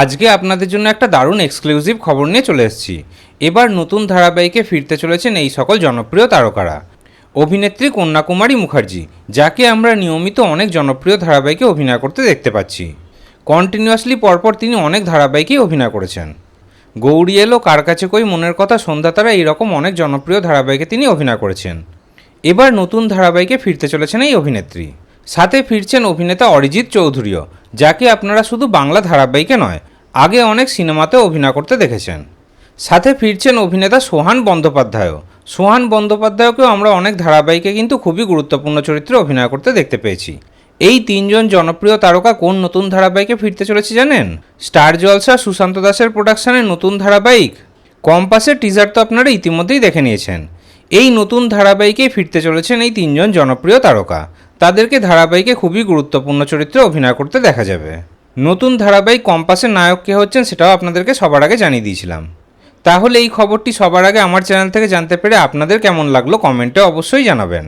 আজকে আপনাদের জন্য একটা দারুণ এক্সক্লুসিভ খবর নিয়ে চলে এসেছি। এবার নতুন ধারাবাহিকে ফিরতে চলেছেন এই সকল জনপ্রিয় তারকারা। অভিনেত্রী কন্যাকুমারী মুখার্জি, যাকে আমরা নিয়মিত অনেক জনপ্রিয় ধারাবাহিকে অভিনয় করতে দেখতে পাচ্ছি। কন্টিনিউয়াসলি পরপর তিনি অনেক ধারাবাহিকেই অভিনয় করেছেন। গৌরী এলো, কার কাছে কই মনের কথা, সন্ধ্যা তারা এইরকম অনেক জনপ্রিয় ধারাবাহিকে তিনি অভিনয় করেছেন। এবার নতুন ধারাবাহিকে ফিরতে চলেছেন এই অভিনেত্রী। সাথে ফিরছেন অভিনেতা অরিজিৎ চৌধুরীও। যাকে আপনারা শুধু বাংলা ধারাবাহিকে নয়, আগে অনেক সিনেমাতে অভিনয় করতে দেখেছেন। সাথে ফিরছেন অভিনেতা সোহান বন্দ্যোপাধ্যায়ও। সোহান বন্দ্যোপাধ্যায়কেও আমরা অনেক ধারাবাহিকে কিন্তু খুবই গুরুত্বপূর্ণ চরিত্রে অভিনয় করতে দেখতে পেয়েছি। এই তিনজন জনপ্রিয় তারকা কোন নতুন ধারাবাহিকে ফিরতে চলেছে জানেন? স্টার জলসা সুশান্ত দাসের প্রোডাকশনের নতুন ধারাবাহিক। কম্পাসের টিজার তো আপনারা ইতিমধ্যেই দেখে নিয়েছেন। এই নতুন ধারাবাহিকে ফিরতে চলেছেন এই তিনজন জনপ্রিয় তারকা। তাদেরকে ধারাবাহিকে খুবই গুরুত্বপূর্ণ চরিত্রে অভিনয় করতে দেখা যাবে। নতুন ধারাবাহিক কম্পাসের নায়ক কে হচ্ছেন সেটাও আপনাদেরকে সবার আগে জানিয়ে দিয়েছিলাম। তাহলে এই খবরটি সবার আগে আমার চ্যানেল থেকে জানতে পেরে আপনাদের কেমন লাগল কমেন্টে অবশ্যই জানাবেন।